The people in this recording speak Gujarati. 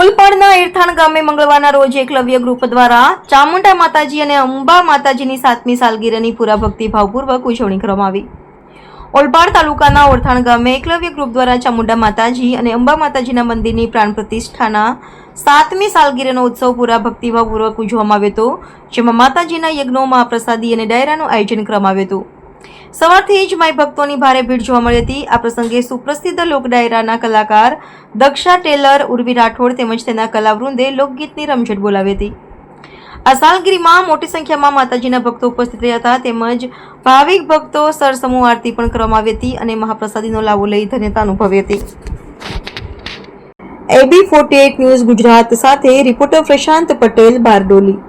ઓલપાડના એરથાણ ગામે મંગળવારના રોજ એકલવ્ય ગ્રુપ દ્વારા ચામુંડા માતાજી અને અંબા માતાજીની સાતમી સાલગીરાની પૂરા ભક્તિભાવપૂર્વક ઉજવણી કરવામાં આવી. ઓલપાડ તાલુકાના ઓરથાણ ગામે એકલવ્ય ગ્રુપ દ્વારા ચામુંડા માતાજી અને અંબા માતાજીના મંદિરની પ્રાણ પ્રતિષ્ઠાના સાતમી સાલગીરાનો ઉત્સવ પૂરા ભક્તિભાવપૂર્વક ઉજવવામાં આવ્યો હતો, જેમાં માતાજીના યજ્ઞો મહાપ્રસાદી અને ડાયરાનું આયોજન કરવામાં આવ્યું હતું. સવારથી જ માઈ ભક્તોની ભારે ભીડ જોવા મળી હતી. આ પ્રસંગે સુપ્રસિદ્ધ લોક ડાયરાના કલાકાર દક્ષા ટેલર, ઉર્વી રાઠોડ તેમજ તેના કલાવૃંદે લોકગીતની રમઝટ બોલાવી હતી. આ સાલગીરીમાં મોટી સંખ્યામાં માતાજીના ભક્તો ઉપસ્થિત રહ્યા હતા. તેમજ ભાવિક ભક્તો સરસમૂહ આરતી પણ કરવામાં આવી હતી અને મહાપ્રસાદીનો લાવો લઈ ધન્યતા અનુભવી હતી. એબી ફોર્ટી ન્યૂઝ ગુજરાત સાથે રિપોર્ટર પ્રશાંત પટેલ બારડોલી.